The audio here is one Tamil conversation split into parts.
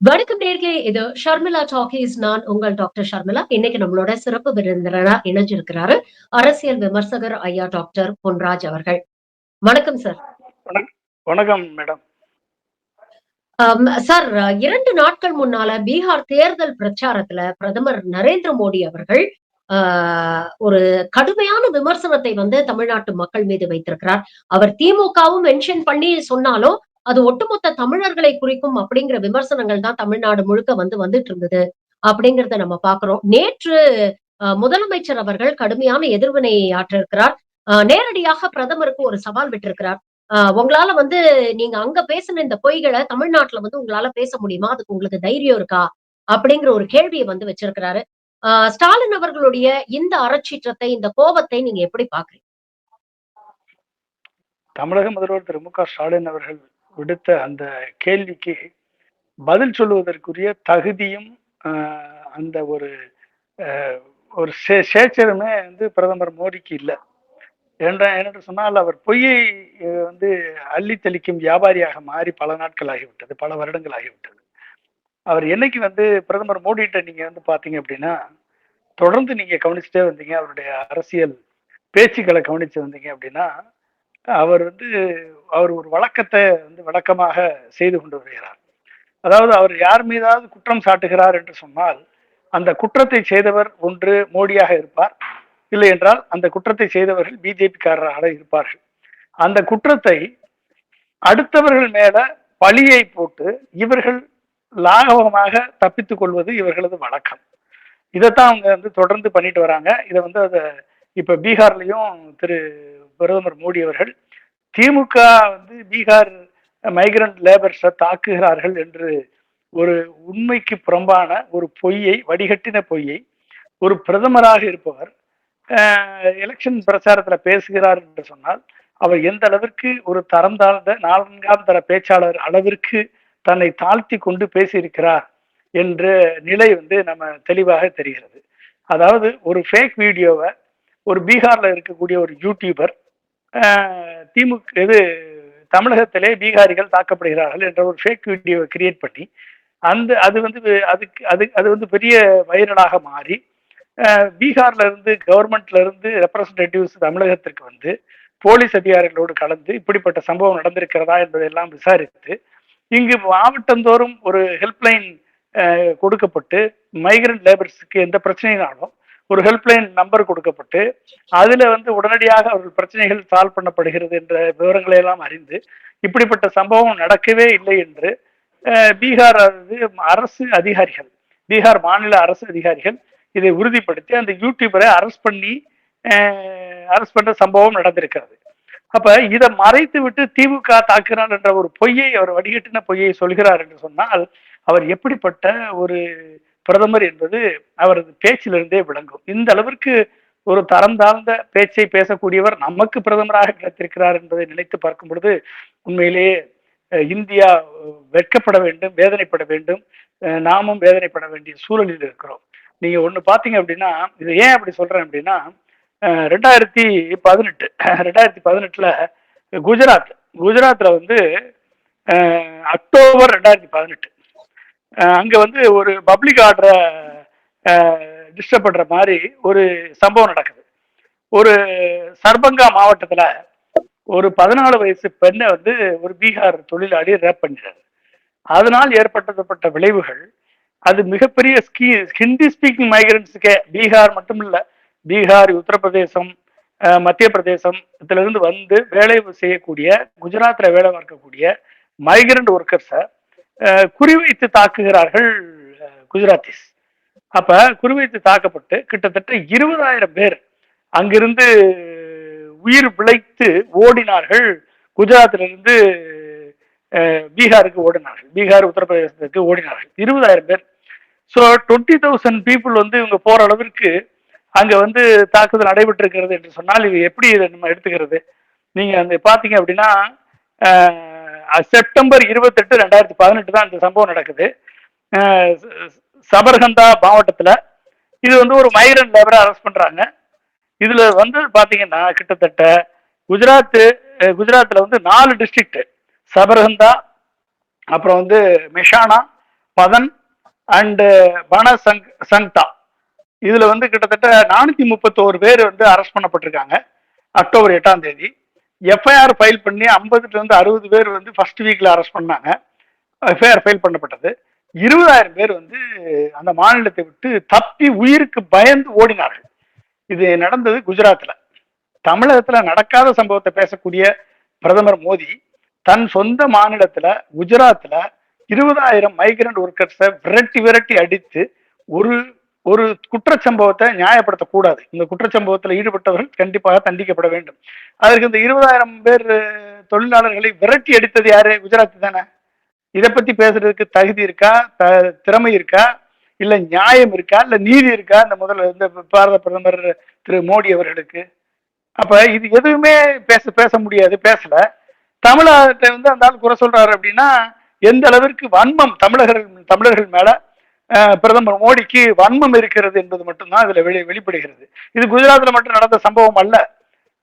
வணக்கம் நேர்களே. இது ஷர்மிளா டாக்கீஸ். நான் உங்கள் டாக்டர் ஷர்மிளா. இன்னைக்கு நம்மளோட சிறப்பு விருந்தினரா இணைஞ்சிருக்கிறாரு அரசியல் விமர்சகர் ஐயா டாக்டர் பொன்ராஜ் அவர்கள். வணக்கம் சார். வணக்கம் மேடம். சார் இரண்டு நாட்கள் முன்னால பீகார் தேர்தல் பிரச்சாரத்துல பிரதமர் நரேந்திர மோடி அவர்கள் ஒரு கடுமையான விமர்சனத்தை வந்து தமிழ்நாட்டு மக்கள் மீது வைத்திருக்கிறார். அவர் திமுகவும் மென்ஷன் பண்ணி சொன்னாலும் அது ஒட்டுமொத்த தமிழர்களை குறிக்கும் அப்படிங்கிற விமர்சனங்கள் தான் தமிழ்நாடு முழுக்க வந்து வந்துட்டு இருந்தது அப்படிங்கறத நம்ம பாக்குறோம் நேற்று முதலமைச்சர் அவர்கள் கடுமையான எதிர்வினை ஆற்றிருக்கிறார். நேரடியாக பிரதமருக்கு ஒரு சவால் விட்டிருக்கிறார். உங்களால வந்து நீங்க அங்க பேசின இந்த பொய்களை தமிழ்நாட்டுல வந்து உங்களால பேச முடியுமா? அதுக்கு உங்களுக்கு தைரியம் இருக்கா? அப்படிங்கிற ஒரு கேள்வியை வந்து வச்சிருக்கிறாரு. ஸ்டாலின் அவர்களுடைய இந்த அறச்சீற்றத்தை இந்த கோபத்தை நீங்க எப்படி பாக்குறீங்க தமிழக முதல்வர் திரு மு க ஸ்டாலின் அவர்கள் விடுத்த அந்த கேள்விக்கு பதில் சொல்லுவதற்குரிய தகுதியும் அந்த ஒரு ஒரு சே சேச்சருமே வந்து பிரதமர் மோடிக்கு இல்லை. என்ற என்று சொன்னால் அவர் பொய்யை வந்து அள்ளி தெளிக்கும் வியாபாரியாக மாறி பல நாட்கள் ஆகிவிட்டது பல வருடங்கள் ஆகிவிட்டது அவர் என்னைக்கு வந்து பிரதமர் மோடிகிட்ட நீங்கள் வந்து பார்த்தீங்க அப்படின்னா தொடர்ந்து நீங்கள் கவனிச்சுட்டே வந்தீங்க அவருடைய அரசியல் பேச்சுக்களை கவனிச்சு வந்தீங்க அப்படின்னா அவர் வந்து அவர் ஒரு வழக்கத்தை வந்து வழக்கமாக செய்து கொண்டு வருகிறார். அதாவது அவர் யார் மீதாவது குற்றம் சாட்டுகிறார் என்று சொன்னால் அந்த குற்றத்தை செய்தவர் ஒன்று மோடியாக இருப்பார். இல்லை என்றால் அந்த குற்றத்தை செய்தவர்கள் பிஜேபிக்காரராக இருப்பார்கள். அந்த குற்றத்தை அடுத்தவர்கள் மேல பழியை போட்டு இவர்கள் லாகவமாக தப்பித்துக் கொள்வது இவர்களது வழக்கம். இதைத்தான் அவங்க வந்து தொடர்ந்து பண்ணிட்டு வராங்க. இதை வந்து அதை இப்ப பீகார்லயும் திரு பிரதமர் மோடி அவர்கள் திமுக வந்து பீகார் மைக்ரண்ட் லேபர்ஸை தாக்குகிறார்கள் என்று ஒரு உண்மைக்கு புறம்பான ஒரு பொய்யை வடிகட்டின பொய்யை ஒரு பிரதமராக இருப்பவர் எலெக்ஷன் பிரச்சாரத்தில் பேசுகிறார் என்று சொன்னால் அவர் எந்த அளவிற்கு ஒரு தரம் தாழ்ந்த நான்காம் தர பேச்சாளர் அளவிற்கு தன்னை தாழ்த்தி கொண்டு பேசியிருக்கிறார் என்ற நிலை வந்து நம்ம தெளிவாக தெரிகிறது. அதாவது ஒரு ஃபேக் வீடியோவை ஒரு பீகாரில் இருக்கக்கூடிய ஒரு யூடியூபர் திமுக இது தமிழகத்திலே பீகாரிகள் தாக்கப்படுகிறார்கள் என்ற ஒரு ஃபேக் வீடியோவை கிரியேட் பண்ணி அந்த அது வந்து அதுக்கு அது அது வந்து பெரிய வைரலாக மாறி பீகார்ல இருந்து கவர்மெண்ட்ல இருந்து ரெப்ரசன்டேட்டிவ்ஸ் தமிழகத்திற்கு வந்து போலீஸ் அதிகாரிகளோடு கலந்து இப்படிப்பட்ட சம்பவம் நடந்திருக்கிறதா என்பதையெல்லாம் விசாரித்து இங்கு மாவட்டந்தோறும் ஒரு ஹெல்ப்லைன் கொடுக்கப்பட்டு மைக்ரண்ட் லேபர்ஸுக்கு எந்த பிரச்சனைனாலும் ஒரு ஹெல்ப்லைன் நம்பர் கொடுக்கப்பட்டு அதுல வந்து உடனடியாக அவர்கள் பிரச்சனைகள் சால்வ் பண்ணப்படுகிறது என்ற விவரங்களை எல்லாம் அறிந்து இப்படிப்பட்ட சம்பவம் நடக்கவே இல்லை என்று பீகார் அரசு அதிகாரிகள் பீகார் மாநில அரசு அதிகாரிகள் இதை உறுதிப்படுத்தி அந்த யூடியூபரை அரெஸ்ட் பண்ணி அரெஸ்ட் பண்ற சம்பவம் நடந்திருக்கிறது. அப்ப இதை மறைத்து விட்டு திமுக தாக்குகிறார் என்ற ஒரு பொய்யை அவர் வடிகட்டின பொய்யை சொல்கிறார் என்று சொன்னால் அவர் எப்படிப்பட்ட ஒரு பிரதமர் என்பது அவரது பேச்சிலிருந்தே விளங்கும். இந்த அளவிற்கு ஒரு தரம் தாழ்ந்த பேச்சை பேசக்கூடியவர் நமக்கு பிரதமராக கிடைத்திருக்கிறார் என்பதை நினைத்து பார்க்கும் பொழுது உண்மையிலேயே இந்தியா வெட்கப்பட வேண்டும் வேதனைப்பட வேண்டும் நாமும் வேதனைப்பட வேண்டிய சூழலில் இருக்கிறோம். நீங்க ஒண்ணு பாத்தீங்க அப்படின்னா இது ஏன் அப்படி சொல்றேன் அப்படின்னா ரெண்டாயிரத்தி பதினெட்டு ரெண்டாயிரத்தி பதினெட்டுல குஜராத் குஜராத்ல வந்து அக்டோபர் ரெண்டாயிரத்தி பதினெட்டு அங்கே வந்து ஒரு பப்ளிக் ஆர்டரை டிஸ்டர்ப் பண்ணுற மாதிரி ஒரு சம்பவம் நடக்குது. ஒரு சர்பங்கா மாவட்டத்தில் ஒரு பதினாலு வயசு பெண்ணை வந்து ஒரு பீகார் தொழிலாளி ரேப் பண்ணிடுறாரு அதனால் ஏற்பட்டப்பட்ட விளைவுகள் அது மிகப்பெரிய ஸ்கீ ஹிந்தி ஸ்பீக்கிங் மைக்ரன்ஸுக்கே பீகார் மட்டும் இல்லை பீகார் உத்தரப்பிரதேசம் மத்திய பிரதேசம் இதுலேருந்து வந்து வேலை செய்யக்கூடிய குஜராத்தில் வேலை பார்க்கக்கூடிய மைக்ரண்ட் ஒர்க்கர்ஸை குறிவைத்து தாக்குகிறார்கள் குஜராத்திஸ். அப்ப குறிவைத்து தாக்கப்பட்டு கிட்டத்தட்ட இருபதாயிரம் பேர் அங்கிருந்து உயிர் பிழைத்து ஓடினார்கள். குஜராத்திலிருந்து பீகாருக்கு ஓடினார்கள். பீகார் உத்தரப்பிரதேசத்துக்கு ஓடினார்கள். இருபதாயிரம் பேர். ஸோ டுவெண்ட்டி தௌசண்ட் பீப்புள் வந்து இவங்க போற அளவிற்கு அங்க வந்து தாக்குதல் நடைபெற்று இருக்கிறது என்று சொன்னால் இது எப்படி இதை நம்ம எடுத்துக்கிறது? நீங்க அந்த பாத்தீங்க அப்படின்னா செப்டம்பர் இருபத்தெட்டு ரெண்டாயிரத்தி பதினெட்டு தான் இந்த சம்பவம் நடக்குது. சபர்கந்தா மாவட்டத்தில் இது வந்து ஒரு மைக்ரண்ட் லேபரை அரெஸ்ட் பண்ணுறாங்க இதில் வந்து பார்த்தீங்கன்னா கிட்டத்தட்ட குஜராத்து குஜராத்தில் வந்து நாலு டிஸ்ட்ரிக்ட் சபர்கந்தா அப்புறம் வந்து மிஷானா பதன் அண்டு பன சங் சங்தா. இதில் வந்து கிட்டத்தட்ட நானூற்றி முப்பத்தோரு பேர் வந்து அரெஸ்ட் பண்ணப்பட்டிருக்காங்க. அக்டோபர் எட்டாம் தேதி. எஃப்ஐஆர் ஃபைல் பண்ணி ஐம்பதுலேருந்து அறுபது பேர் வந்து ஃபர்ஸ்ட் வீக்கில் அரெஸ்ட் பண்ணாங்க. எஃப்ஐஆர் ஃபைல் பண்ணப்பட்டது. இருபதாயிரம் பேர் வந்து அந்த மாநிலத்தை விட்டு தப்பி உயிருக்கு பயந்து ஓடினார்கள். இது நடந்தது குஜராத்தில் தமிழகத்தில் நடக்காத சம்பவத்தை பேசக்கூடிய பிரதமர் மோடி தன் சொந்த மாநிலத்தில் குஜராத்தில் இருபதாயிரம் மைக்ரண்ட் ஒர்க்கர்ஸை விரட்டி விரட்டி அடித்து ஒரு ஒரு குற்றச்சம்பவத்தை நியாயப்படுத்தக்கூடாது. இந்த குற்றச்சம்பவத்தில் ஈடுபட்டவர்கள் கண்டிப்பாக தண்டிக்கப்பட வேண்டும். அதற்கு இந்த இருபதாயிரம் பேர் தொழிலாளர்களை விரட்டி அடித்தது யாரு? குஜராத் தானே. இதை பத்தி பேசுறதுக்கு தகுதி இருக்கா? த- திறமை இருக்கா? இல்ல நியாயம் இருக்கா? இல்ல நீதி இருக்கா? இந்த முதல் இந்த பாரத பிரதமர் திரு மோடி அவர்களுக்கு. அப்ப இது எதுவுமே பேச பேச முடியாது பேசல. தமிழகத்தை வந்து அந்த ஆள் குறை சொல்றாரு அப்படின்னா எந்த அளவிற்கு வன்மம் தமிழர்கள் தமிழர்கள் மேல பிரதமர் மோடிக்கு வன்மம் இருக்கிறது என்பது மட்டும்தான் இதுல வெளி வெளிப்படுகிறது. இது குஜராத்ல மட்டும் நடந்த சம்பவம் அல்ல.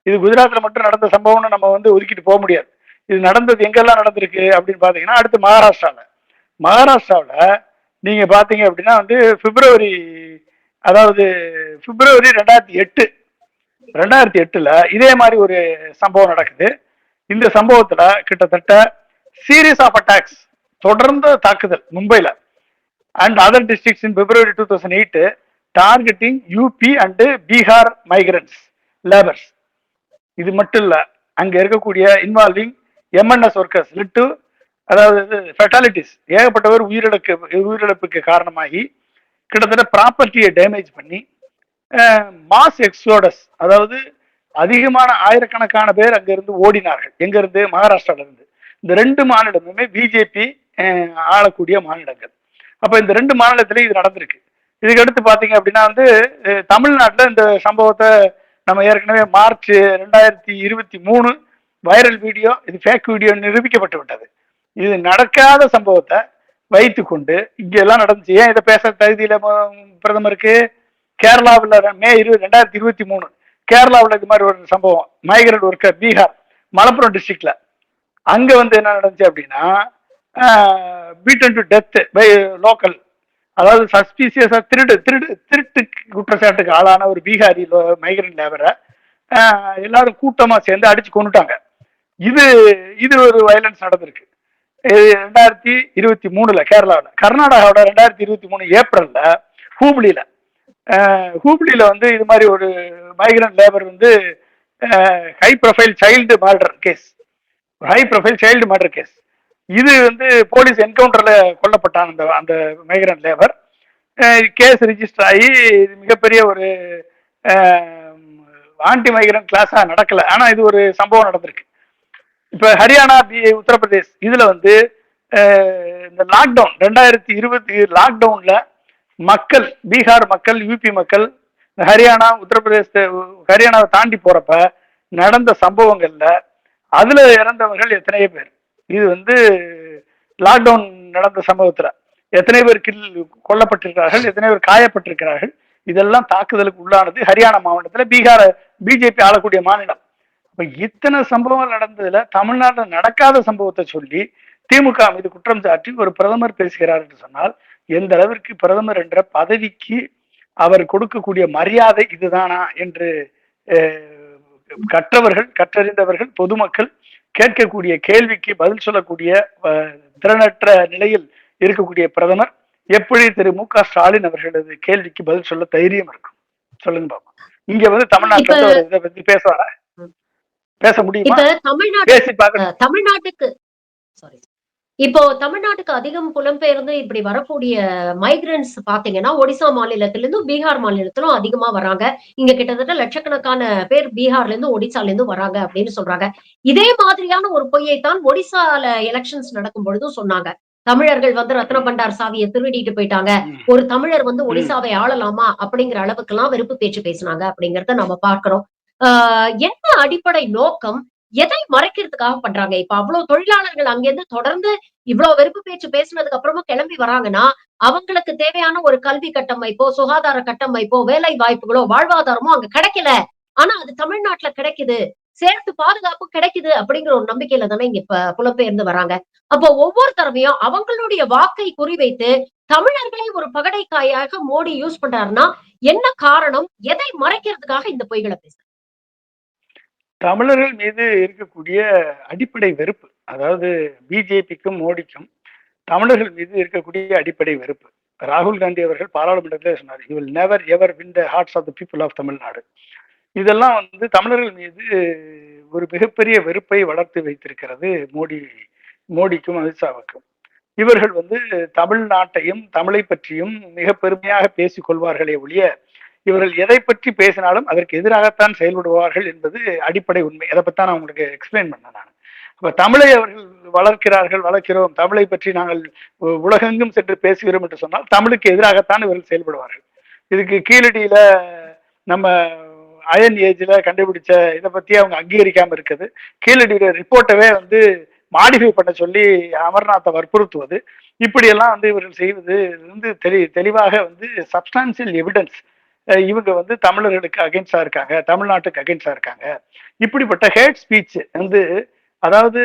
இது குஜராத்ல மட்டும் நடந்த சம்பவம்னு நம்ம வந்து ஒதுக்கிட்டு போக முடியாது. இது நடந்தது எங்கெல்லாம் நடந்திருக்கு அப்படின்னு பாத்தீங்கன்னா அடுத்து மகாராஷ்டிராவில் மகாராஷ்டிராவில் நீங்க பாத்தீங்க அப்படின்னா வந்து பிப்ரவரி அதாவது பிப்ரவரி ரெண்டாயிரத்தி எட்டு ரெண்டாயிரத்தி எட்டுல இதே மாதிரி ஒரு சம்பவம் நடக்குது. இந்த சம்பவத்துல கிட்டத்தட்ட சீரியஸ் ஆஃப் அட்டாக்ஸ் தொடர்ந்த தாக்குதல் மும்பைல. And other districts in February two thousand eight targeting UP and Bihar migrants labours இது மட்டும் இல்லை அங்கே இருக்கக்கூடிய இன்வால்விங் எம்என்எஸ் ஒர்க்கர்ஸ் லிட்டு அதாவது ஃபெட்டாலிட்டிஸ் ஏகப்பட்டவர் உயிரிழக்கு உயிரிழப்புக்கு காரணமாகி கிட்டத்தட்ட ப்ராப்பர்ட்டியை டேமேஜ் பண்ணி மாஸ் எக்ஸோடஸ் அதாவது அதிகமான ஆயிரக்கணக்கான பேர் அங்கேருந்து ஓடினார்கள். எங்கேருந்து? மகாராஷ்டிராவிலிருந்து. இந்த ரெண்டு மாநிலமுமே பிஜேபி ஆளக்கூடிய மாநிலங்கள். அப்போ இந்த ரெண்டு மாநிலத்திலையும் இது நடந்திருக்கு. இதுக்கு அடுத்து பார்த்தீங்க அப்படின்னா வந்து தமிழ்நாட்டில் இந்த சம்பவத்தை நம்ம ஏற்கனவே மார்ச் ரெண்டாயிரத்தி இருபத்தி மூணு வைரல் வீடியோ இது ஃபேக் வீடியோ நிரூபிக்கப்பட்டு விட்டது. இது நடக்காத சம்பவத்தை வைத்துக்கொண்டு கொண்டு எல்லாம் நடந்துச்சு. ஏன் இதை பேச தகுதியில் பிரதமருக்கு? கேரளாவில் மே இருபது ரெண்டாயிரத்தி இருபத்தி மூணு. கேரளாவில் இது மாதிரி ஒரு சம்பவம். மைக்ரண்ட் ஒர்க்கர் பீகார் மலப்புரம் டிஸ்ட்ரிக்ட்ல அங்கே வந்து என்ன நடந்துச்சு அப்படின்னா beaten to death by local அதாவது சஸ்பீசியஸாக திருடு திருடு திருட்டு குற்றச்சாட்டுக்கு ஆளான ஒரு பீகாரி மைக்ரண்ட் லேபரை எல்லாரும் கூட்டமாக சேர்ந்து அடிச்சு கொண்டுட்டாங்க இது இது ஒரு வயலன்ஸ் நடந்திருக்கு. ரெண்டாயிரத்தி இருபத்தி மூணுல கேரளாவில். கர்நாடகாவோட ரெண்டாயிரத்தி இருபத்தி மூணு ஏப்ரல்ல ஹூப்ளியில அஹ், ஹூப்ளியில வந்து இது மாதிரி ஒரு மைக்ரண்ட் லேபர் வந்து high profile child murder case high profile child murder case இது வந்து போலீஸ் என்கவுண்டர்ல கொல்லப்பட்டான் அந்த அந்த மைக்ரண்ட் லேபர் கேஸ் ரிஜிஸ்டர் ஆகி இது மிகப்பெரிய ஒரு ஆன்டி மைக்ரண்ட் கிளாஸா நடக்கல. ஆனா இது ஒரு சம்பவம் நடந்திருக்கு. இப்ப ஹரியானா பி உத்தரப்பிரதேஷ் இதுல வந்து இந்த லாக்டவுன் ரெண்டாயிரத்தி இருபத்தி லாக்டவுன்ல மக்கள் பீகார் மக்கள் யூபி மக்கள் இந்த ஹரியானா உத்தரப்பிரதேச ஹரியானாவை தாண்டி போறப்ப நடந்த சம்பவங்கள்ல அதுல இறந்தவர்கள் எத்தனையோ பேர். இது வந்து லாக்டவுன் நடந்த சம்பவத்தில். எத்தனை பேர் கில் கொல்லப்பட்டிருக்கிறார்கள் எத்தனை பேர் காயப்பட்டிருக்கிறார்கள் இதெல்லாம் தாக்குதலுக்கு உள்ளானது ஹரியானா மாவட்டத்தில் பீகார பிஜேபி ஆளக்கூடிய மாநிலம். இப்போ இத்தனை சம்பவங்கள் நடந்ததுல தமிழ்நாட்டில் நடக்காத சம்பவத்தை சொல்லி திமுக மீது குற்றம் சாட்டி ஒரு பிரதமர் பேசுகிறார் என்று சொன்னால் எந்த அளவிற்கு பிரதமர் என்ற பதவிக்கு அவர் கொடுக்கக்கூடிய மரியாதை இதுதானா என்று கற்றவர்கள் கற்றறிந்தவர்கள் பொதுமக்கள் கேட்கக்கூடிய கேள்விக்கு பதில் சொல்லக்கூடிய திறனற்ற நிலையில் இருக்கக்கூடிய பிரதமர் எப்படி திரு மு க ஸ்டாலின் அவர்களது கேள்விக்கு பதில் சொல்ல தைரியம் இருக்கும்? சொல்லுங்க பாப்பா இங்க வந்து தமிழ்நாட்டுல அவர் இதை பத்தி பேசுவாரா? பேச முடியுமா? பேசி பார்க்க தமிழ்நாட்டுக்கு இப்போ தமிழ்நாட்டுக்கு அதிகம் புலம்பெயர்ந்து இப்படி வரக்கூடிய மைக்ரன்ஸ் பாத்தீங்கன்னா ஒடிசா மாநிலத்திலிருந்து பீகார் மாநிலத்திலும் அதிகமா வராங்க. இங்க கிட்டத்தட்ட லட்சக்கணக்கான பேர் பீகார்ல இருந்து ஒடிசால இருந்து வராங்க அப்படின்னு சொல்றாங்க. இதே மாதிரியான ஒரு பொய்யைத்தான் ஒடிசால எலெக்ஷன்ஸ் நடக்கும் பொழுதும் சொன்னாங்க. தமிழர்கள் வந்து ரத்ன பண்டார் சாவியை திருடிட்டு போயிட்டாங்க. ஒரு தமிழர் வந்து ஒடிசாவை ஆளலாமா அப்படிங்கிற அளவுக்கெல்லாம் வெறுப்பு பேச்சு பேசினாங்க அப்படிங்கறத நம்ம பார்க்கிறோம். என்ன அடிப்படை நோக்கம்? எதை மறைக்கிறதுக்காக பண்றாங்க? இப்ப அவ்வளவு தொழிலாளர்கள் அங்கிருந்து தொடர்ந்து இவ்வளவு வெறுப்பு பேச்சு பேசினதுக்கு அப்புறமும் கிளம்பி வராங்கன்னா அவங்களுக்கு தேவையான ஒரு கல்வி கட்டமைப்போ சுகாதார கட்டமைப்போ வேலை வாய்ப்புகளோ வாழ்வாதாரமோ அங்க கிடைக்கல. ஆனா அது தமிழ்நாட்டுல கிடைக்குது. சேர்த்து பாதுகாப்பு கிடைக்குது அப்படிங்கிற ஒரு நம்பிக்கையில தானே இங்க இப்ப புலம்பெயர்ந்து வராங்க. அப்போ ஒவ்வொரு தடவையும் அவங்களுடைய வாக்கை குறிவைத்து தமிழர்களை ஒரு பகடைக்காயாக மோடி யூஸ் பண்றாருன்னா என்ன காரணம்? எதை மறைக்கிறதுக்காக இந்த பொய்களை பேசுறாங்க தமிழர்கள் மீது இருக்கக்கூடிய அடிப்படை வெறுப்பு அதாவது பிஜேபிக்கும் மோடிக்கும் தமிழர்கள் மீது இருக்கக்கூடிய அடிப்படை வெறுப்பு. ராகுல் காந்தி அவர்கள் பாராளுமன்றத்தில் சொன்னார் you will never ever win the hearts of the people of Tamil Nadu. இதெல்லாம் வந்து தமிழர்கள் மீது ஒரு மிகப்பெரிய வெறுப்பை வளர்த்து வைத்திருக்கிறது மோடி மோடிக்கும் அமித்ஷாவுக்கும். இவர்கள் வந்து தமிழ்நாட்டையும் தமிழை பற்றியும் மிக பெருமையாக பேசிக் கொள்வார்களே ஒழிய இவர்கள் எதை பற்றி பேசினாலும் அதற்கு எதிராகத்தான் செயல்படுவார்கள் என்பது அடிப்படை உண்மை. அதை பற்றி நான் உங்களுக்கு எக்ஸ்பிளைன் பண்ணேன் நான். அப்ப தமிழை அவர்கள் வளர்க்கிறார்கள் வளர்க்கிறோம். தமிழை பற்றி நாங்கள் உலகெங்கும் சென்று பேசுகிறோம் என்று சொன்னால் தமிழுக்கு எதிராகத்தான் இவர்கள் செயல்படுவார்கள். இதுக்கு கீழடியில நம்ம அயன் ஏஜ்ல கண்டுபிடிச்ச இதை பத்தி அவங்க அங்கீகரிக்காம இருக்குது. கீழடியோட ரிப்போர்ட்டவே வந்து மாடிஃபை பண்ண சொல்லி அமர்நாத்தை வற்புறுத்துவது. இப்படியெல்லாம் வந்து இவர்கள் செய்வது வந்து தெளி தெளிவாக வந்து சப்ஸ்டான்சியல் எவிடன்ஸ் இவங்க வந்து தமிழர்களுக்கு அகைன்ஸ்டா இருக்காங்க தமிழ்நாட்டுக்கு அகைன்ஸ்டா இருக்காங்க. இப்படிப்பட்ட ஹேட் ஸ்பீச் வந்து அதாவது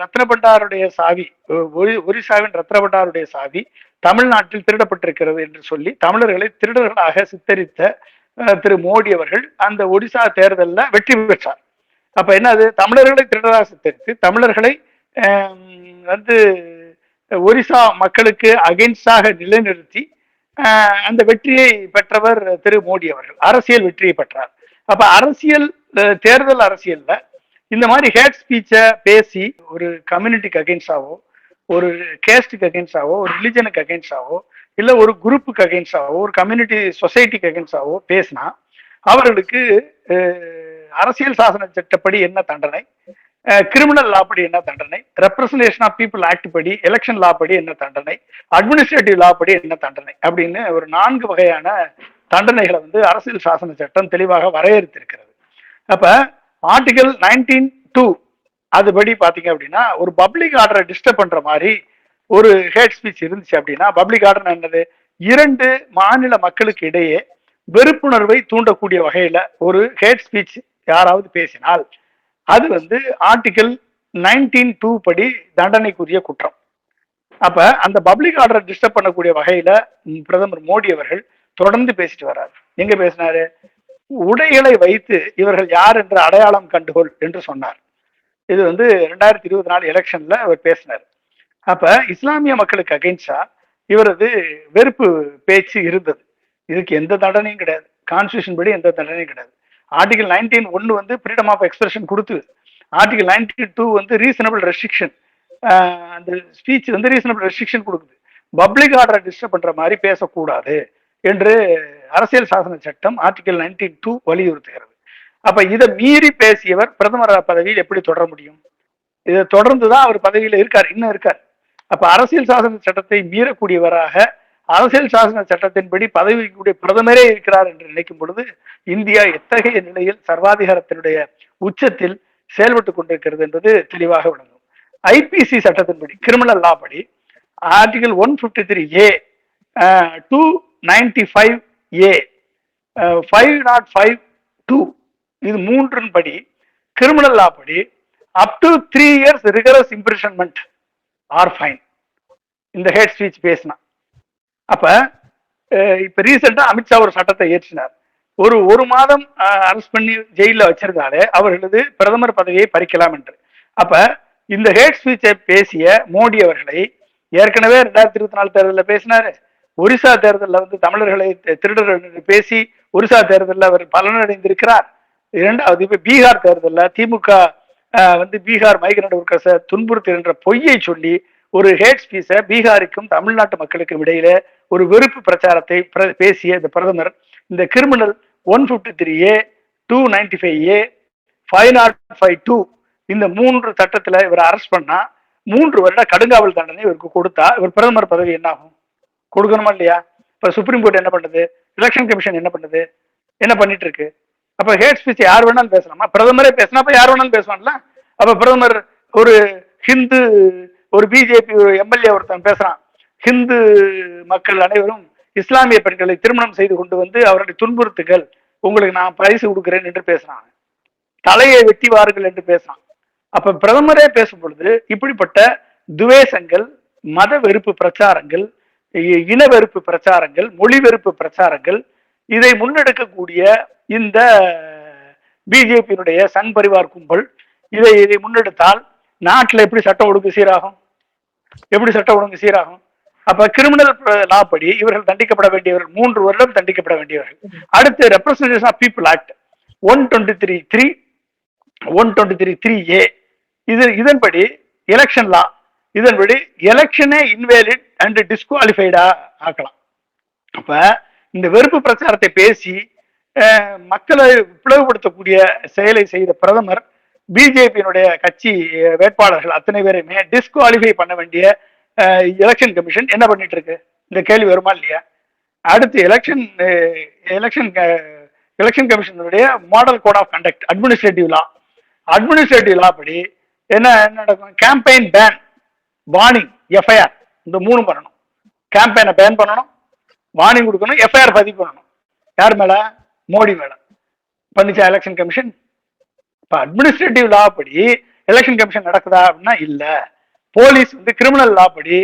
ரத்னபண்டாருடைய சாவி ஒ- ஒரிசாவின் ரத்னபண்டாருடைய சாவி தமிழ்நாட்டில் திருடப்பட்டிருக்கிறது என்று சொல்லி தமிழர்களை திருடர்களாக சித்தரித்த திரு மோடி அவர்கள் அந்த ஒடிசா தேர்தலில் வெற்றி பெற்றார். அப்ப என்னது தமிழர்களை திருடராக சித்தரித்து தமிழர்களை வந்து ஒரிசா மக்களுக்கு அகென்ஸ்டாக நிலைநிறுத்தி அந்த வெற்றியை பெற்றவர் திரு மோடி அவர்கள். அரசியல் வெற்றியை பெற்றார். அப்ப அரசியல் தேர்தல் அரசியல்ல இந்த மாதிரி ஹேட் ஸ்பீச்சை பேசி ஒரு கம்யூனிட்டிக்கு அகென்ஸ்டாவோ ஒரு கேஸ்டுக்கு அகென்ஸ்டாவோ ஒரு ரிலிஜனுக்கு அகென்ஸ்டாவோ இல்ல ஒரு குரூப்புக்கு அகென்ஸ்டாவோ ஒரு கம்யூனிட்டி சொசைட்டிக்கு அகென்ஸ்டாவோ பேசினா அவர்களுக்கு அரசியல் சாசன சட்டப்படி என்ன தண்டனை? கிரிமினல் லா படி என்ன தண்டனை? ரெப்ரசன்டேஷன் ஆஃப் பீப்புள் ஆக்ட் படி எலெக்ஷன் லா படி என்ன தண்டனை? அட்மினிஸ்ட்ரேட்டிவ் லா படி என்ன தண்டனை? அப்படின்னு ஒரு நான்கு வகையான தண்டனைகளை வந்து அரசியல் சாசன சட்டம் தெளிவாக வரையறுத்திருக்கிறது. அப்ப ஆர்டிகல் நைன்டீன் டூ அதுபடி பாத்தீங்க அப்படின்னா ஒரு பப்ளிக் ஆர்டரை டிஸ்டர்ப் பண்ற மாதிரி ஒரு ஹேட் ஸ்பீச் இருந்துச்சு அப்படின்னா பப்ளிக் ஆர்டர் என்னது? இரண்டு மாநில மக்களுக்கு இடையே வெறுப்புணர்வை தூண்டக்கூடிய வகையில ஒரு ஹேட் ஸ்பீச் யாராவது பேசினால் அது வந்து ஆர்டிகல் நைன்டீன் டூ படி தண்டனைக்குரிய குற்றம். அப்ப அந்த பப்ளிக் ஆர்டரை டிஸ்டர்ப் பண்ணக்கூடிய வகையில பிரதமர் மோடி அவர்கள் தொடர்ந்து பேசிட்டு வர்றாரு. எங்க பேசினாரு? உடைகளை வைத்து இவர்கள் யார் என்று அடையாளம் கண்டுகொள் என்று சொன்னார். இது வந்து ரெண்டாயிரத்தி இருபத்தி நாலு எலெக்ஷன்ல அவர் பேசினார். அப்ப இஸ்லாமிய மக்களுக்கு அகைன்ஸ்டா இவரது வெறுப்பு பேச்சு இருந்தது. இதுக்கு எந்த தண்டனையும் கிடையாது. கான்ஸ்டியூஷன் படி எந்த தண்டனையும் கிடையாது. ஆர்டிகல் நைன்டீன் ஒன்று வந்து ஃப்ரீடம் ஆஃப் எக்ஸ்பிரஷன் கொடுத்து ஆர்டிகல் நைன்டீன் டூ வந்து ரீசனபிள் ரெஸ்ட்ரிக்ஷன் அந்த ஸ்பீச் வந்து ரீசனபிள் ரெஸ்ட்ரிக்ஷன் கொடுக்குது. பப்ளிக் ஆர்டரை டிஸ்டர்ப் பண்ணுற மாதிரி பேசக்கூடாது என்று அரசியல் சாசன சட்டம் ஆர்டிகல் நைன்டீன் டூ வலியுறுத்துகிறது. அப்ப இதை மீறி பேசியவர் பிரதமர் பதவியில் எப்படி தொடர முடியும்? இதை தொடர்ந்து தான் அவர் பதவியில் இருக்கார் இன்னும் இருக்கார். அப்ப அரசியல் சாசன சட்டத்தை மீறக்கூடியவராக அரசியல் சாசன சட்டத்தின்படி பதவிக்கூடிய பிரதமரே இருக்கிறார் என்று நினைக்கும் பொழுது இந்தியா எத்தகைய நிலையில் சர்வாதிகாரத்தினுடைய உச்சத்தில் செயல்பட்டு கொண்டிருக்கிறது என்பது தெளிவாக விளங்கும். ஐபிசி சட்டத்தின்படி கிரிமினல் லா படி article one fifty three A two ninety five A five nought five two இது மூன்றின் படி கிரிமினல் லா படி up to three years rigorous imprisonment or fine இந்த ஹேட் ஸ்பீச் பேசினா. அப்ப இப்போ இப்ப ரீசெண்டா அமித்ஷா ஒரு சட்டத்தை ஏற்றினார் ஒரு ஒரு மாதம் அரெஸ்ட் பண்ணி ஜெயில வச்சிருந்தாலே அவர்களது பிரதமர் பதவியை பறிக்கலாம் என்று. அப்ப இந்த ஹேட் ஸ்பீச்சை பேசிய மோடி அவர்களை ஏற்கனவே ரெண்டாயிரத்தி இருபத்தி நாலு தேர்தலில் பேசினாரு. ஒரிசா தேர்தலில் வந்து தமிழர்களை திருடர்கள் பேசி ஒரிசா தேர்தலில் அவர் பலனடைந்திருக்கிறார். இரண்டாவது இப்போ பீகார் தேர்தலில் திமுக வந்து பீகார் மைக்ரண்ட் ஒர்க்கர்ஸை துன்புறுத்துகின்ற பொய்யை சொல்லி ஒரு ஹேட் ஸ்பீச்சை பீகாருக்கும் தமிழ்நாட்டு மக்களுக்கும் இடையில ஒரு வெறுப்பு பிரச்சாரத்தை பிர- பேசிய இந்த பிரதமர் இந்த criminal one fifty three A two ninety five A five nought five two இந்த மூன்று சட்டத்தில் இவர் அரெஸ்ட் பண்ணா மூன்று வருட கடுங்காவல் தண்டனை இவருக்கு கொடுத்தா இவர் பிரதமர் பதவி என்ன ஆகும் கொடுக்கணுமா இல்லையா? இப்போ சுப்ரீம் கோர்ட் என்ன பண்ணுது? எலெக்ஷன் கமிஷன் என்ன பண்ணுது? என்ன பண்ணிட்டு இருக்கு அப்போ ஹேட் ஸ்பீச் யார் வேணாலும் பேசலாமா? பிரதமரே பேசினா அப்ப யார் வேணாலும் பேசுவான்ல அப்ப பிரதமர் ஒரு ஹிந்து ஒரு பிஜேபி எம்எல்ஏ ஒருத்தன் பேசுறான். ஹிந்து மக்கள் அனைவரும் இஸ்லாமிய பெண்களை திருமணம் செய்து கொண்டு வந்து அவருடைய துன்புறுத்துகள் உங்களுக்கு நான் பரிசு கொடுக்குறேன் என்று பேசுறாங்க. தலையை வெட்டிவார்கள் என்று பேசுறான் அப்ப பிரதமரே பேசும் பொழுது இப்படிப்பட்ட துவேஷங்கள் மத வெறுப்பு பிரச்சாரங்கள் இ- இன வெறுப்பு பிரச்சாரங்கள் மொழி வெறுப்பு பிரச்சாரங்கள் இதை முன்னெடுக்கக்கூடிய இந்த பிஜேபியினுடைய சங் பரிவார் கும்பல் இதை இதை முன்னெடுத்தால் நாட்டில் எப்படி சட்டம் ஒழுங்கு சீராகும்? எப்படி சட்டம் ஒழுங்கு சீராகும்? அப்ப கிரிமினல் லா uh, படி இவர்கள் தண்டிக்கப்பட வேண்டியவர்கள் மூன்று வருடம் தண்டிக்கப்பட வேண்டியவர்கள். அடுத்து representation of people act one twenty three three one twenty three three A இது இதன்படி எலெக்ஷன் லா இதன்படி எலெக்ஷனே இன்வேலிட் அண்ட் டிஸ்குவாலிஃபைடா ஆக்கலாம். அப்ப இந்த வெறுப்பு பிரச்சாரத்தை பேசி மக்களை பிளவுபடுத்தக்கூடிய செயலை செய்த பிரதமர் பிஜேபியினுடைய கட்சி வேட்பாளர்கள் அத்தனை பேரையுமே டிஸ்குவாலிஃபை பண்ண வேண்டிய எலெக்ஷன் கமிஷன் என்ன பண்ணிட்டு இருக்கு இந்த கேள்வி வருமா இல்லையா? அடுத்து election election election கமிஷனுடைய model code of conduct administrative law administrative law படி என்ன என்ன நடக்கும்? கேம்பெயின் பேன் வார்னிங் எஃப்ஐஆர் இந்த மூணு பண்ணணும். கேம்பெயினை பேன் பண்ணணும். வார்னிங் கொடுக்கணும். எஃப்ஐஆர் பதிவு பண்ணணும். யார் மேல? மோடி மேல. பண்ணிச்சா எலெக்ஷன் கமிஷன் இப்போ அட்மினிஸ்ட்ரேட்டிவ் லா படி எலெக்ஷன் கமிஷன் நடக்குதா அப்படின்னா இல்லை. போலீஸ் வந்து கிரிமினல் லா படி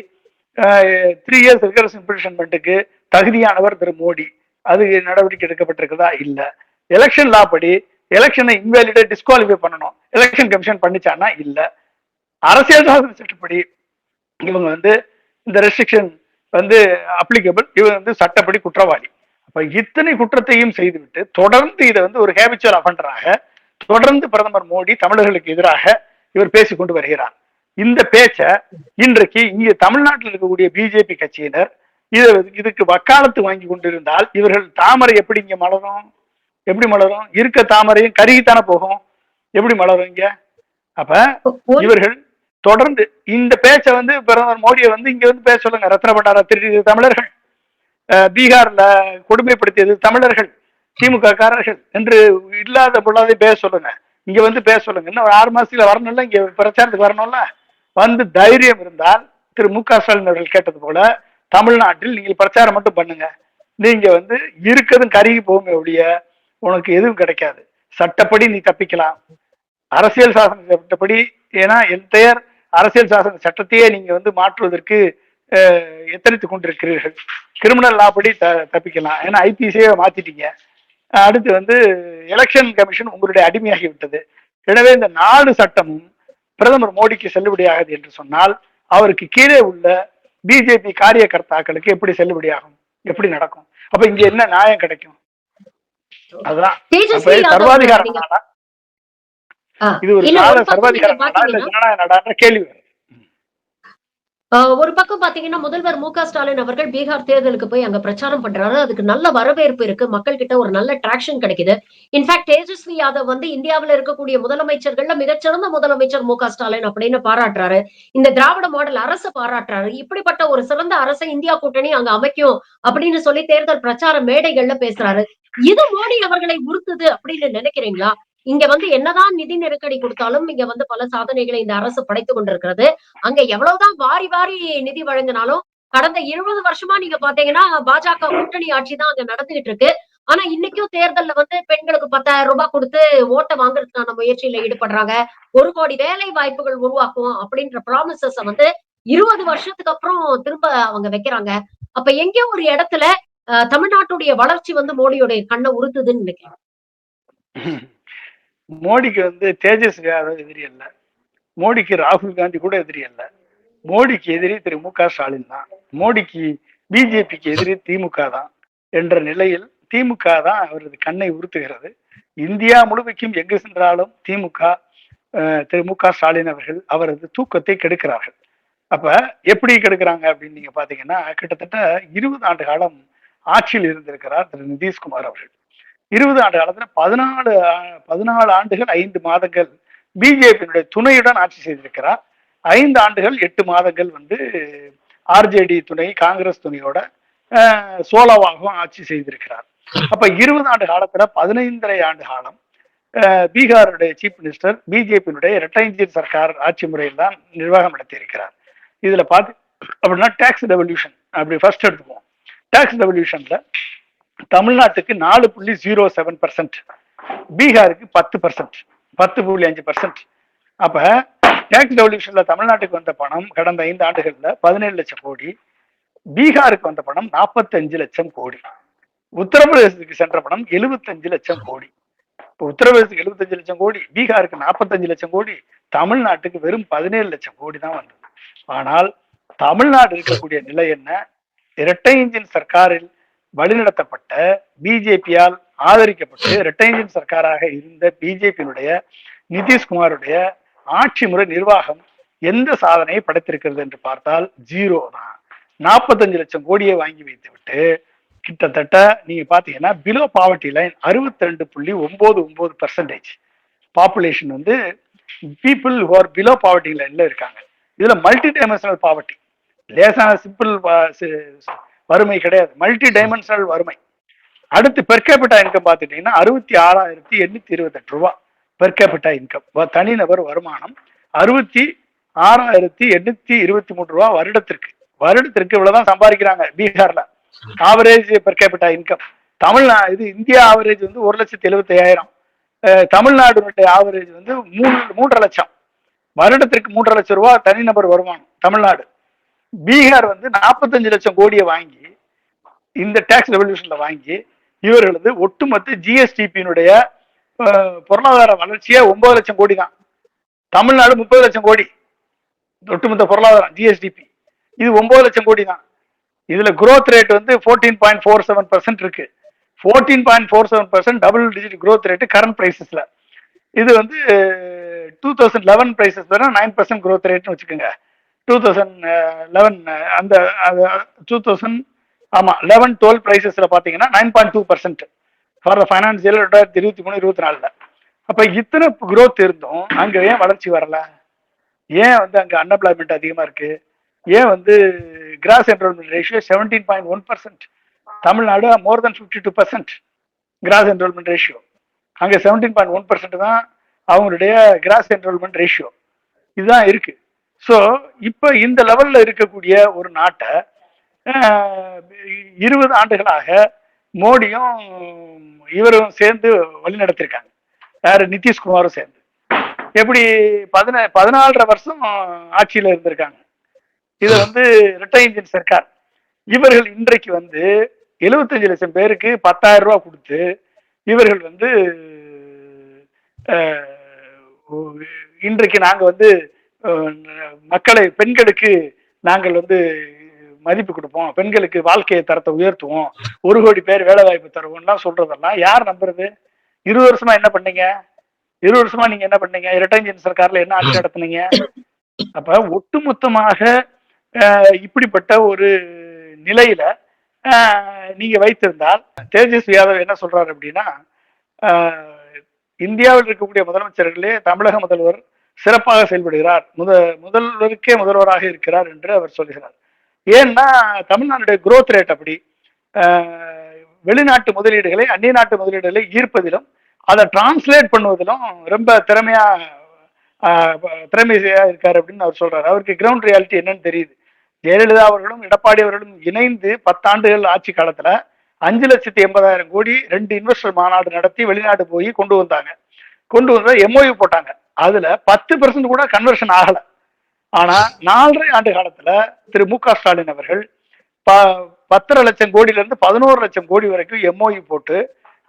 த்ரீ இயர்ஸ் ரிகரஸ் இம்ப்ரிஷன்மெண்ட்டுக்கு தகுதியானவர் திரு மோடி. அது நடவடிக்கை எடுக்கப்பட்டிருக்குதா? இல்லை. எலெக்ஷன் லா படி எலெக்ஷனை இன்வேலிடே டிஸ்குவாலிஃபை பண்ணணும். எலெக்ஷன் கமிஷன் பண்ணிச்சானா இல்லை. அரசியல் சாசன சட்டப்படி இவங்க வந்து இந்த ரெஸ்ட்ரிக்ஷன் வந்து அப்ளிகபிள் இவங்க வந்து சட்டப்படி குற்றவாளி. அப்ப இத்தனை குற்றத்தையும் செய்துவிட்டு தொடர்ந்து இதை வந்து ஒரு ஹேபிச்சுவல் அஃபண்டராக தொடர்ந்து பிரதமர் மோடி தமிழர்களுக்கு எதிராக இவர் பேசிக்கொண்டு வருகிறார். இந்த பேச்ச இன்றைக்கு இங்கே தமிழ்நாட்டில் இருக்கக்கூடிய பிஜேபி கட்சியினர் இது இதுக்கு வக்காலத்து வாங்கி கொண்டிருந்தால் இவர்கள் தாமரை எப்படி இங்க மலரும்? எப்படி மலரும்? இருக்க தாமரையும் கருகித்தானே போகும். எப்படி மலரும் இங்க? அப்ப இவர்கள் தொடர்ந்து இந்த பேச்சை வந்து பிரதமர் மோடியை வந்து இங்க வந்து பேச சொல்லுங்க. ரத்ன பண்டாரா திருடியது தமிழர்கள். பீகார்ல கொடுமைப்படுத்தியது தமிழர்கள். திமுக காரர்கள் என்று இல்லாத பொருளாதை பேச சொல்லுங்க. இங்க வந்து பேச சொல்லுங்க. இன்னும் ஒரு ஆறு மாசத்துல வரணும்ல? இங்க பிரச்சாரத்துக்கு வரணும்ல? வந்து தைரியம் இருந்தால் திரு மு க ஸ்டாலின் அவர்கள் கேட்டது போல தமிழ்நாட்டில் நீங்கள் பிரச்சாரம் மட்டும் பண்ணுங்க. நீங்க வந்து இருக்கதும் கருகி போகுமே ஒழிய உனக்கு எதுவும் கிடைக்காது. சட்டப்படி நீ தப்பிக்கலாம். அரசியல் சாசன சட்டப்படி ஏன்னா என்டையர் அரசியல் சாசன சட்டத்தையே நீங்க வந்து மாற்றுவதற்கு அஹ், கொண்டிருக்கிறீர்கள். கிரிமினல் லா படி த தப்பிக்கலாம். ஏன்னா ஐபிசியே மாத்திட்டீங்க. அடுத்து வந்து எலெக்ஷன் கமிஷன் உங்களுடைய அடிமையாகி விட்டது. எனவே இந்த நாலு சட்டமும் பிரதமர் மோடிக்கு செல்லுபடியாகாது என்று சொன்னால் அவருக்கு கீழே உள்ள பிஜேபி காரியகர்த்தாக்களுக்கு எப்படி செல்லுபடியாகும்? எப்படி நடக்கும்? அப்ப இங்க என்ன நியாயம் கிடைக்கும்? அதுதான். அப்ப தேஜஸ்வி யாதவ் சர்வாதிகார நீங்க- நாடா ஆ, இது ஒரு இல்ல, நாட ஒரு பக்கம் சர்வாதிகார நீங்க நாடா இல்ல ஜனநாயக நாடான்ற கேள்வி ஒரு பக்கம் பாத்தீங்கன்னா முதல்வர் மு க ஸ்டாலின் அவர்கள் பீகார் தேர்தலுக்கு போய் அங்க பிரச்சாரம் பண்றாரு. அதுக்கு நல்ல வரவேற்பு இருக்கு. மக்கள் கிட்ட ஒரு நல்ல டிராக்ஷன் கிடைக்குது. இன்ஃபேக்ட் தேஜஸ்வி யாதவ் வந்து இந்தியாவுல இருக்கக்கூடிய முதலமைச்சர்கள்ல மிகச்சிறந்த முதலமைச்சர் மு க ஸ்டாலின் அப்படின்னு பாராட்டுறாரு. இந்த திராவிட மாடல் அரசை பாராட்டுறாரு. இப்படிப்பட்ட ஒரு சிறந்த அரசை இந்தியா கூட்டணி அங்க அமைக்கும் அப்படின்னு சொல்லி தேர்தல் பிரச்சார மேடைகள்ல பேசுறாரு. இது மோடி அவர்களை உறுத்துது அப்படின்னு நினைக்கிறீங்களா? இங்க வந்து என்னதான் நிதி நெருக்கடி கொடுத்தாலும் இங்க வந்து பல சாதனைகளை இந்த அரசு படைத்துக் கொண்டிருக்கிறது. அங்க எவ்வளவுதான் வாரி வாரி நிதி வழங்கினாலும் கடந்த இருபது வருஷமா நீங்க பாத்தீங்கன்னா பாஜக கூட்டணி ஆட்சி தான் அங்க நடந்துகிட்டு இருக்கு. ஆனா இன்னைக்கும் தேர்தல்ல வந்து பெண்களுக்கு பத்தாயிரம் ரூபாய் கொடுத்து ஓட்டை வாங்குறதுக்கான முயற்சியில ஈடுபடுறாங்க. ஒரு கோடி வேலை வாய்ப்புகள் உருவாக்கும் அப்படின்ற ப்ராமிசஸ வந்து இருபது வருஷத்துக்கு அப்புறம் திரும்ப அவங்க வைக்கிறாங்க. அப்ப எங்கேயோ ஒரு இடத்துல அஹ், தமிழ்நாட்டுடைய வளர்ச்சி வந்து மோடியோடைய கண்ணை உறுத்துதுன்னு நினைக்கிறேன். மோடிக்கு வந்து தேஜஸ் யாதவ் எதிரி அல்ல. மோடிக்கு ராகுல் காந்தி கூட எதிரி அல்ல. மோடிக்கு எதிரி திரு மு க ஸ்டாலின் தான். மோடிக்கு பிஜேபிக்கு எதிரி திமுக தான் என்ற நிலையில் திமுக தான் அவரது கண்ணை உறுத்துகிறது. இந்தியா முழுமைக்கும் எங்கு சென்றாலும் திமுக திரு மு க ஸ்டாலின் அவர்கள் அவரது தூக்கத்தை கெடுக்கிறார்கள். அப்ப எப்படி கெடுக்கிறாங்க அப்படின்னு நீங்க பாத்தீங்கன்னா கிட்டத்தட்ட இருபது ஆண்டு காலம் ஆட்சியில் இருந்திருக்கிறார் திரு நிதிஷ்குமார் அவர்கள். இருபது ஆண்டு காலத்துல பதினாலு பதினாலு ஆண்டுகள் ஐந்து மாதங்கள் பிஜேபியினுடைய துணையுடன் ஆட்சி செய்திருக்கிறார். ஐந்து ஆண்டுகள் எட்டு மாதங்கள் வந்து ஆர்ஜேடி துணை காங்கிரஸ் துணையோட சோலோவாகவும் ஆட்சி செய்திருக்கிறார். அப்ப இருபது ஆண்டு காலத்துல பதினைந்தரை ஆண்டு காலம் பீகாருடைய சீஃப் மினிஸ்டர் பிஜேபியினுடைய இரட்டை சர்க்கார் ஆட்சி முறையில் தான் நிர்வாகம் நடத்தியிருக்கிறார் இதுல பார்த்து அப்படின்னா டேக்ஸ் ரெவல்யூஷன் அப்படி ஃபர்ஸ்ட் எடுத்துப்போம் டேக்ஸ் ரெவல்யூஷன்ல தமிழ்நாட்டுக்கு நாலு புள்ளி ஜீரோ செவன் பர்சன்ட் பீகாருக்கு பத்து பர்சன்ட் பத்து புள்ளி அஞ்சு பர்சன்ட் அப்ப டேக்ஸ் ரெவல்யூஷன்ல தமிழ்நாட்டுக்கு வந்த பணம் கடந்த ஐந்து ஆண்டுகள்ல பதினேழு லட்சம் கோடி பீகாருக்கு வந்த பணம் நாற்பத்தஞ்சு லட்சம் கோடி. உத்தரப்பிரதேசத்துக்கு சென்ற பணம் எழுபத்தஞ்சு லட்சம் கோடி. இப்போ உத்தரப்பிரதேசத்துக்கு எழுபத்தஞ்சு லட்சம் கோடி பீகாருக்கு நாற்பத்தஞ்சு லட்சம் கோடி தமிழ்நாட்டுக்கு வெறும் பதினேழு லட்சம் கோடி தான் வந்தது. ஆனால் தமிழ்நாடு இருக்கக்கூடிய நிலை என்ன? இரட்டை இன்ஜின் சர்க்காரில் வழிநடத்தப்பட்ட பிஜேபியால் ஆதரிக்கப்பட்டு இரட்டை சர்க்காராக இருந்த பிஜேபியினுடைய நிதிஷ்குமாருடைய ஆட்சி முறை நிர்வாகம் எந்த சாதனையை படைத்திருக்கிறது என்று பார்த்தால் ஜீரோ தான். நாற்பத்தஞ்சு லட்சம் கோடியை வாங்கி வைத்து விட்டு கிட்டத்தட்ட நீங்க பாத்தீங்கன்னா பிலோ பாவர்ட்டி லைன் அறுபத்தி ரெண்டு புள்ளி ஒன்பது ஒன்பது பர்சன்டேஜ் பாப்புலேஷன் வந்து பீப்புள் ஆர் பிலோ பாவர்ட்டி லைன்ல இருக்காங்க. இதுல மல்டி டைமென்ஷனல் பாவர்ட்டி லேசான சிம்பிள் வறுமை கிடையாது. மல்டி டைமென்ஷனல் வறுமை. அடுத்து பெர்கேபிட்டா இன்கம் பார்த்துட்டீங்கன்னா அறுபத்தி ஆறாயிரத்தி எண்ணூத்தி இருபத்தெட்டு ரூபா பெர்கேபிட்டா இன்கம் தனிநபர் வருமானம் அறுபத்தி ஆறாயிரத்தி எண்ணூத்தி இருபத்தி மூணு ரூபா வருடத்திற்கு. வருடத்திற்கு இவ்வளவுதான் சம்பாதிக்கிறாங்க பீகார்ல. ஆவரேஜ் பெர்கேபிட்டா இன்கம் தமிழ்நா இது இந்தியா ஆவரேஜ் வந்து ஒரு லட்சத்தி எழுபத்தி ஐயாயிரம் தமிழ்நாடுனுடைய ஆவரேஜ் வந்து மூணு மூன்றரை லட்சம். வருடத்திற்கு மூன்றரை லட்சம் ரூபா தனிநபர் வருமானம் தமிழ்நாடு. பீகார் வந்து நாற்பத்தஞ்சு லட்சம் கோடியை வாங்கி இந்த டேக்ஸ் ரெவல்யூஷன்ல வாங்கி இவர்களது ஒட்டுமொத்த ஜிஎஸ்டிபியினுடைய பொருளாதார வளர்ச்சியே ஒன்பது லட்சம் கோடி தான் தமிழ்நாடு முப்பது லட்சம் கோடி. ஒட்டுமொத்த பொருளாதாரம் ஜிஎஸ்டிபி இது ஒன்பது லட்சம் கோடி தான் இதுல குரோத் ரேட் வந்து fourteen point four seven percent இருக்கு. Fourteen point four seven percent double digit growth rate current ப்ரைசஸ்ல இது வந்து டூ தௌசண்ட் லெவன் ப்ரைசஸ் வேணா நைன் பர்சன்ட் குரோத் ரேட்னு வச்சுக்கோங்க. டூ தௌசண்ட் லெவன் அந்த டூ தௌசண்ட் ஆமாம் லெவன் டுவெல் ப்ரைஸஸில் பார்த்தீங்கன்னா nine point two percent for the financial ரெண்டாயிரத்தி இருபத்தி மூணு இருபத்தி நாலில். அப்போ இத்தனை குரோத் இருந்தும் அங்கே ஏன் வளர்ச்சி வரல? ஏன் வந்து அங்கே அன்எம்ப்ளாய்மெண்ட் அதிகமாக இருக்குது ஏன் வந்து gross enrolment ratio seventeen point one percent Tamil Nadu more than fifty two percent gross enrolment ratio அங்கே செவன்டீன் பாயிண்ட் ஒன் பர்சன்ட் தான் அவங்களுடைய கிராஸ் என்ரோல்மெண்ட் ரேஷியோ இதுதான் இருக்குது ஸோ இப்போ இந்த லெவலில் இருக்கக்கூடிய ஒரு நாட்டை இருபது ஆண்டுகளாக மோடியும் இவரும் சேர்ந்து வழி யார்? நிதிஷ்குமாரும் சேர்ந்து. எப்படி பதின பதினாலரை வருஷம் ஆட்சியில் இருந்திருக்காங்க. இது வந்து ரிட்டை இன்ஜின் சர்க்கார். இவர்கள் இன்றைக்கு வந்து எழுபத்தஞ்சு லட்சம் பேருக்கு பத்தாயிரம் ரூபா கொடுத்து இவர்கள் வந்து இன்றைக்கு நாங்கள் வந்து மக்களை பெண்களுக்கு நாங்கள் வந்து மதிப்பு கொடுப்போம். பெண்களுக்கு வாழ்க்கையை தரத்தை உயர்த்துவோம். ஒரு கோடி பேர் வேலை வாய்ப்பு தருவோம்லாம் சொல்றதெல்லாம் யார் நம்புறது? இருபது வருஷமா என்ன பண்ணீங்க? இருபது வருஷமா நீங்க என்ன பண்ணீங்க? இரட்டைஞ்சின் சர்க்கார்ல என்ன ஆட்சி நடத்துனீங்க? அப்ப ஒட்டுமொத்தமாக இப்படிப்பட்ட ஒரு நிலையில நீங்க வைத்திருந்தால் தேஜஸ்வி யாதவ் என்ன சொல்றாரு அப்படின்னா இந்தியாவில் இருக்கக்கூடிய முதலமைச்சர்களே தமிழக முதல்வர் சிறப்பாக செயல்படுகிறார். முத முதல்வருக்கே முதல்வராக இருக்கிறார் என்று அவர் சொல்கிறார். ஏன்னா தமிழ்நாடுடைய குரோத் ரேட் அப்படி. வெளிநாட்டு முதலீடுகளை அந்நிய நாட்டு முதலீடுகளை ஈர்ப்பதிலும் அதை டிரான்ஸ்லேட் பண்ணுவதிலும் ரொம்ப திறமையா திறமையா இருக்கார் அப்படின்னு அவர் சொல்றாரு. அவருக்கு கிரவுண்ட் ரியாலிட்டி என்னன்னு தெரியுது. ஜெயலலிதா அவர்களும் எடப்பாடி அவர்களும் இணைந்து பத்தாண்டுகள் ஆட்சி காலத்துல அஞ்சு லட்சத்தி எண்பதாயிரம் கோடி ரெண்டு இன்வெஸ்டர் மாநாடு நடத்தி வெளிநாடு போய் கொண்டு வந்தாங்க. கொண்டு வந்து எம்ஓயு போட்டாங்க. அதுல பத்து பெர்சன்ட் கூட கன்வர்ஷன் ஆகல. ஆனா நாலரை ஆண்டு காலத்துல திரு மு க ஸ்டாலின் அவர்கள் ப பத்தரை லட்சம் கோடியில இருந்து பதினோரு லட்சம் கோடி வரைக்கும் எம்ஓயு போட்டு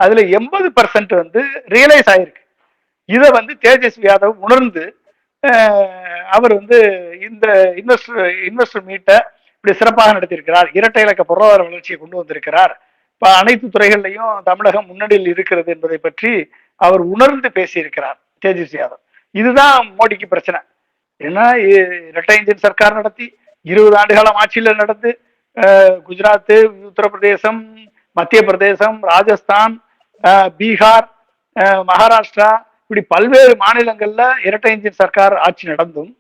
அதுல எண்பது பர்சன்ட் வந்து ரியலைஸ் ஆயிருக்கு. இதை வந்து தேஜஸ்வி யாதவ் உணர்ந்து அவர் வந்து இந்த இன்வெஸ்டர் இன்வெஸ்டர் மீட்டை இப்படி சிறப்பாக நடத்தியிருக்கிறார். இரட்டை இலக்க பொருளாதார வளர்ச்சியை கொண்டு வந்திருக்கிறார். இப்ப அனைத்து துறைகள்லையும் தமிழகம் முன்னணியில் இருக்கிறது என்பதை பற்றி அவர் உணர்ந்து பேசியிருக்கிறார் தேஜஸ்வி யாதவ். இதுதான் மோடிக்கு பிரச்சனை. ஏன்னா இரட்டை இன்ஜின் சர்க்கார் நடத்தி இருபது ஆண்டுகாலம் ஆட்சியில் நடந்து குஜராத் உத்தரப்பிரதேசம் மத்திய பிரதேசம் ராஜஸ்தான் பீகார் மகாராஷ்டிரா இப்படி பல்வேறு மாநிலங்கள்ல இரட்டை இன்ஜின் சர்க்கார் ஆட்சி நடந்தும்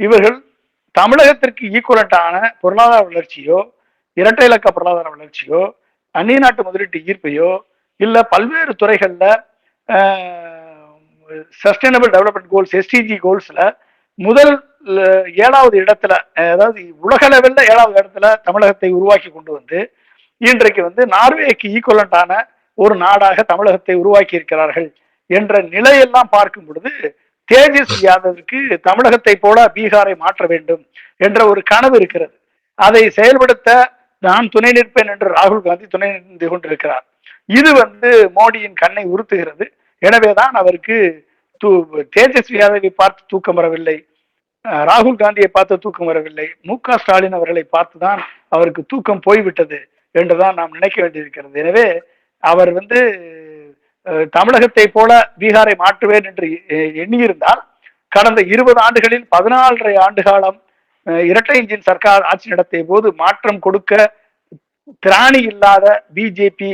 இவர்கள் தமிழகத்திற்கு ஈக்குவலண்டான பொருளாதார வளர்ச்சியோ இரட்டை இலக்க பொருளாதார வளர்ச்சியோ அந்நிய நாட்டு முதலீட்டு ஈர்ப்பையோ இல்லை பல்வேறு துறைகளில் சஸ்டைனபிள் டெவலப்மெண்ட் கோல்ஸ் எஸ்டிஜி கோல்ஸில் முதல் ஏழாவது இடத்துல அதாவது உலக லெவலில் ஏழாவது இடத்துல தமிழகத்தை உருவாக்கி கொண்டு வந்து இன்றைக்கு வந்து நார்வேக்கு ஈக்குவலண்டான ஒரு நாடாக தமிழகத்தை உருவாக்கி இருக்கிறார்கள் என்ற நிலையெல்லாம் பார்க்கும் பொழுது தேஜஸ் யாதவிற்கு தமிழகத்தை போல பீகாரை மாற்ற வேண்டும் என்ற ஒரு கனவு இருக்கிறது. அதை செயல்படுத்த நான் துணை நிற்பேன் என்று ராகுல் காந்தி துணை நின்று கொண்டிருக்கிறார். இது வந்து மோடியின் கண்ணை உறுத்துகிறது. எனவேதான் அவருக்கு தூ- தேஜஸ்வி யாதவை பார்த்து தூக்கம் வரவில்லை. ராகுல் காந்தியை பார்த்து தூக்கம் வரவில்லை. மு க ஸ்டாலின் அவர்களை பார்த்து தான் அவருக்கு தூக்கம் போய்விட்டது என்றுதான் நாம் நினைக்க வேண்டியிருக்கிறது. எனவே அவர் வந்து அஹ், தமிழகத்தை போல பீகாரை மாற்றுவேன் என்று எ- எண்ணியிருந்தால் கடந்த இருபது ஆண்டுகளில் பதினாலரை ஆண்டு காலம் அஹ், இரட்டை இன்ஜின் சர்க்கார் ஆட்சி நடத்திய போது மாற்றம் கொடுக்க திராணி இல்லாத பிஜேபி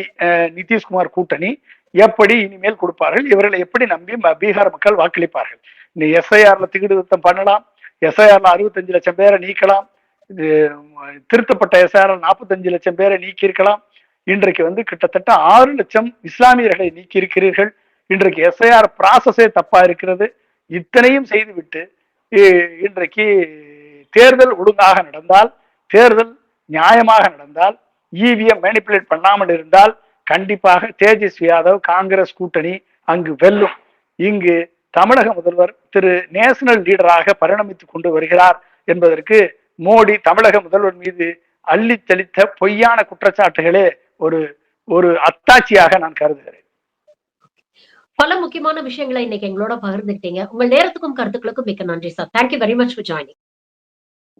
நிதிஷ்குமார் கூட்டணி எப்படி இனிமேல் கொடுப்பார்கள்? இவர்களை எப்படி நம்பி பீகார் மக்கள் வாக்களிப்பார்கள்? நீ எஸ்ஐஆர்ல திகிடு திருத்தம் பண்ணலாம் எஸ்ஐஆர்ல அறுபத்தஞ்சு லட்சம் பேரை நீக்கலாம் இது திருத்தப்பட்ட எஸ்ஐஆர் நாற்பத்தஞ்சு லட்சம் பேரை நீக்கி இருக்கலாம் இன்றைக்கு வந்து கிட்டத்தட்ட ஆறு லட்சம் இஸ்லாமியர்களை நீக்கி இருக்கிறீர்கள் இன்றைக்கு எஸ்ஐஆர் ப்ராசஸே தப்பா இருக்கிறது. இத்தனையும் செய்துவிட்டு இன்றைக்கு தேர்தல் ஒழுங்காக நடந்தால் தேர்தல் நியாயமாக நடந்தால் இவிஎம் மேனிப்புலேட் பண்ணாமல் இருந்தால் கண்டிப்பாக தேஜஸ்வி யாதவ் காங்கிரஸ் கூட்டணி அங்கு வெல்லும். இங்கு தமிழக முதல்வர் திரு நேஷனல் லீடராக பரிணமித்துக் கொண்டு வருகிறார் என்பதற்கு மோடி தமிழக முதல்வர் மீது அள்ளி தெளித்த பொய்யான குற்றச்சாட்டுகளே ஒரு ஒரு அத்தாட்சியாக நான் கருதுகிறேன். பல முக்கியமான விஷயங்களை இன்னைக்கு எங்களோட பகிர்ந்துக்கிட்டீங்க. உங்கள் நேரத்துக்கும் கருத்துக்களுக்கும் மிக்க நன்றி sir. Thank you very much for joining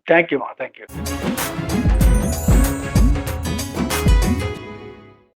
தேங்க்யூமா தேங்க்யூ